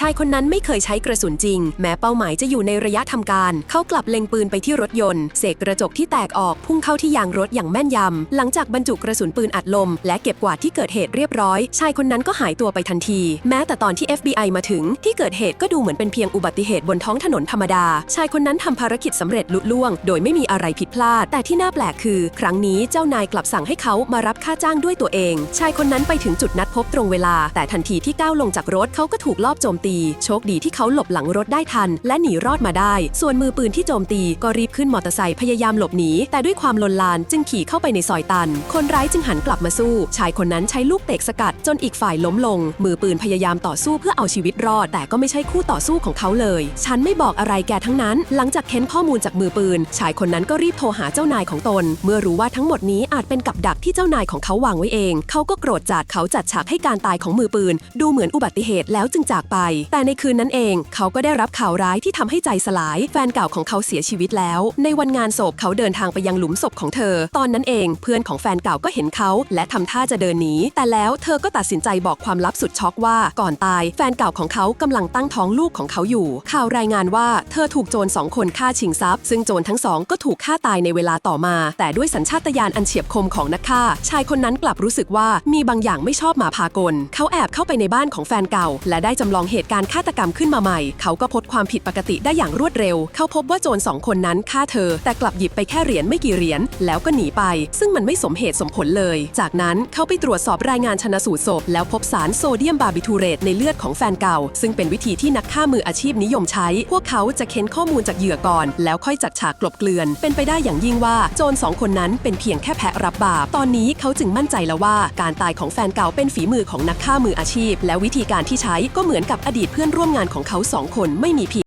ชายคนนั้นไม่เคยใช้กระสุนจริง แม้เป้าหมายจะอยู่ในระยะทำการ เขากลับเล็งปืนไปที่รถยนต์ เศษกระจกที่แตกออกพุ่งเข้าที่ยางรถอย่างแม่นยำหลังจากบรรจุกระสุนปืนอัดลม และเก็บกวาดที่เกิดเหตุเรียบร้อย ชายคนนั้นก็หายตัวไปทันที แม้แต่ตอนที่ FBI มาถึง ที่เกิดเหตุก็ดูเหมือนเป็นเพียงอุบัติเหตุบนท้องถนนธรรมดา ชายคนนั้นทำภารกิจสำเร็จลุล่วง โดยไม่มีอะไรผิดพลาด แต่ที่น่าแปลกคือ ครั้งนี้เจ้านายกลับสั่งให้เขามารับค่าจ้างด้วยตัวเอง ชายคนนั้นไปถึงจุดนัดพบตรงเวลา แต่ทันทีที่ก้าวลงจากรถเขาก็ถูกลอบโจมตี โชคดีที่เขาหลบหลังรถได้ทัน และหนีรอดมาได้ ส่วนมือปืนที่โจมตีก็รีบขึ้นมอเตอร์ไซค์พยายามหลบหนี แต่ด้วยความลนลานจึงขี่เข้าไปในซอยตัน คนร้ายจึงหันกลับมาสู้ ชายคนนั้นใช้ลูกเตะสกัด จนอีกฝ่ายล้มลง มือปืนพยายามต่อสู้เพื่อเอาชีวิตรอด แต่ก็ไม่ใช่คู่ต่อสู้ของเขาเลย ฉันไม่บอกอะไรแกทั้งนั้น หลังจากเค้นข้อมูลจากมือปืน ชายคนนั้นก็รีบโทรหาเจ้านายของตน เมื่อรู้ว่าทั้งหมดนี้อาจเป็นกับดักที่เจ้านายของเขาวางไว้เอง เขาก็โกรธจัดเขาจัดฉากให้การตายของมือปืน ดูเหมือนอุบัติเหตุแล้วจึงจากไปแต่ในคืนนั้นเอง เขาก็ได้รับข่าวร้ายที่ทำให้ใจสลาย แฟนเก่าของเขาเสียชีวิตแล้ว ในวันงานศพเขาเดินทางไปยังหลุมศพของเธอ ตอนนั้นเองเพื่อนของแฟนเก่าก็เห็นเขา และทำท่าจะเดินหนี แต่แล้วเธอก็ตัดสินใจบอกความลับสุดช็อกว่าก่อนตาย แฟนเก่าของเขากำลังตั้งท้องลูกของเขาอยู่ ข่าวรายงานว่าเธอถูกโจรสองคนฆ่าชิงทรัพย์ ซึ่งโจรทั้งสองก็ถูกฆ่าตายในเวลาต่อมา แต่ด้วยสัญชาตญาณอันเฉียบคมของนักฆ่า ชายคนนั้นกลับรู้สึกว่ามีบางอย่างไม่ชอบมาพากล เขาแอบเข้าไปในบ้านของแฟนเก่า และได้จำลองเหหตุการณ์ฆาตกรรมขึ้นมาใหม่ เขาก็พบความผิดปกติได้อย่างรวดเร็ว เขาพบว่าโจรสองคนนั้นฆ่าเธอ แต่กลับหยิบไปแค่เหรียญไม่กี่เหรียญแล้วก็หนีไป ซึ่งมันไม่สมเหตุสมผลเลย จากนั้นเขาไปตรวจสอบรายงานชนะสูตรศพแล้วพบสารโซเดียมบาร์บิทูเรตในเลือดของแฟนเก่า ซึ่งเป็นวิธีที่นักฆ่ามืออาชีพนิยมใช้ พวกเขาจะเค้นข้อมูลจากเหยื่อก่อน แล้วค่อยจัดฉากกลบเกลื่อน เป็นไปได้อย่างยิ่งว่าโจรสองคนนั้นเป็นเพียงแค่แพะรับบาป ตอนนี้เขาจึงมั่นใจแล้วว่า การตายของแฟนเก่าเป็นฝีมือของนักฆ่ามืออาชีพ และวิธีการที่ใช้ก็เหมือนกับอดีตเพื่อนร่วมงานของเขาสองคนไม่มีผิด